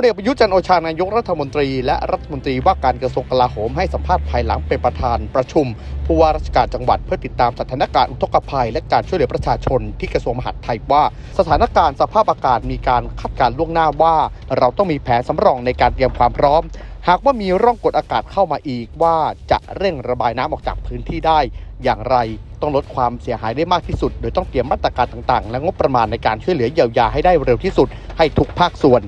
ลเอกประยุทธ์จันโอชานายกรัฐมนตรี และรัฐมนตรีว่าการกระทรวงกลาโหมให้สัมภาษณ์ภายหลังเป็นประธานประชุม ผู้ว่าราชการจังหวัดเพื่อติดตามสถานการณ์อุทกภัย และการช่วยเหลือประชาชนที่กระทรวงมหาดไทยว่า สถานการณ์สภาพอากาศมีการคาดการล่วงหน้าว่า เราต้องมีแผนสำรองในการเตรียมความพร้อม หากว่ามีร่องกดอากาศเข้ามาอีกว่าจะเร่งระบายน้ำออกจากพื้นที่ได้ อย่างไรต้องลดความเสียหายได้มากที่สุด โดยต้องเตรียมมาตรการต่างๆ และงบประมาณในการช่วยเหลือเยียวยาให้ได้เร็วที่สุดให้ทุกภาคส่วน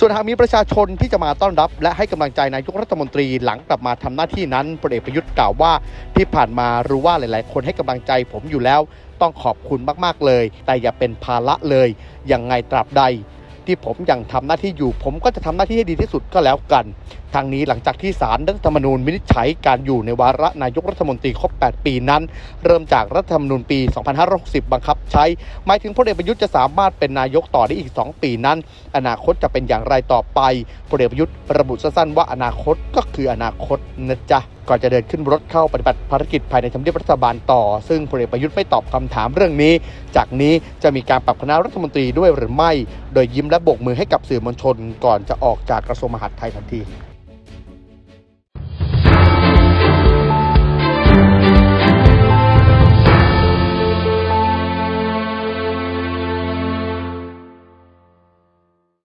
ส่วนหากมีประชาชนที่จะมาต้อนรับ และให้กำลังใจนายกรัฐมนตรีหลังกลับมาทำหน้าที่นั้นพลเอกประยุทธ์กล่าวว่าที่ผ่านมารู้ว่าหลาย ๆ คนให้กำลังใจผมอยู่แล้ว ต้องขอบคุณมาก ๆ เลย แต่อย่าเป็นภาระเลยยังไงตราบใด ที่ผมยังทำหน้าที่อยู่ ผมก็จะทำหน้าที่ให้ดีที่สุดก็แล้วกัน ทางนี้หลังจากที่ศาลรัฐธรรมนูญวินิจฉัยการอยู่ในวาระนายกรัฐมนตรีครบ 8 ปีนั้น เริ่มจากรัฐธรรมนูญปี 2560 บังคับใช้ หมายถึงพลเอกประยุทธ์จะสามารถเป็นนายกต่อได้อีก 2 ปีนั้น อนาคตจะเป็นอย่างไรต่อไปพลเอกประยุทธ์ระบุสั้นๆว่าอนาคตก็คืออนาคตนะจ๊ะก่อนจะเดินขึ้นรถเข้าปฏิบัติภารกิจภายในทำเนียบรัฐบาลต่อ ซึ่งพลเอกประยุทธ์ไม่ตอบคำถามเรื่องนี้ จากนี้จะมีการปรับคณะรัฐมนตรีด้วยหรือไม่ ดยยิ้มและโบกมือให้กับสื่อมวลชนก่อนจะออกจากกระทรวงมหาดไทยทันที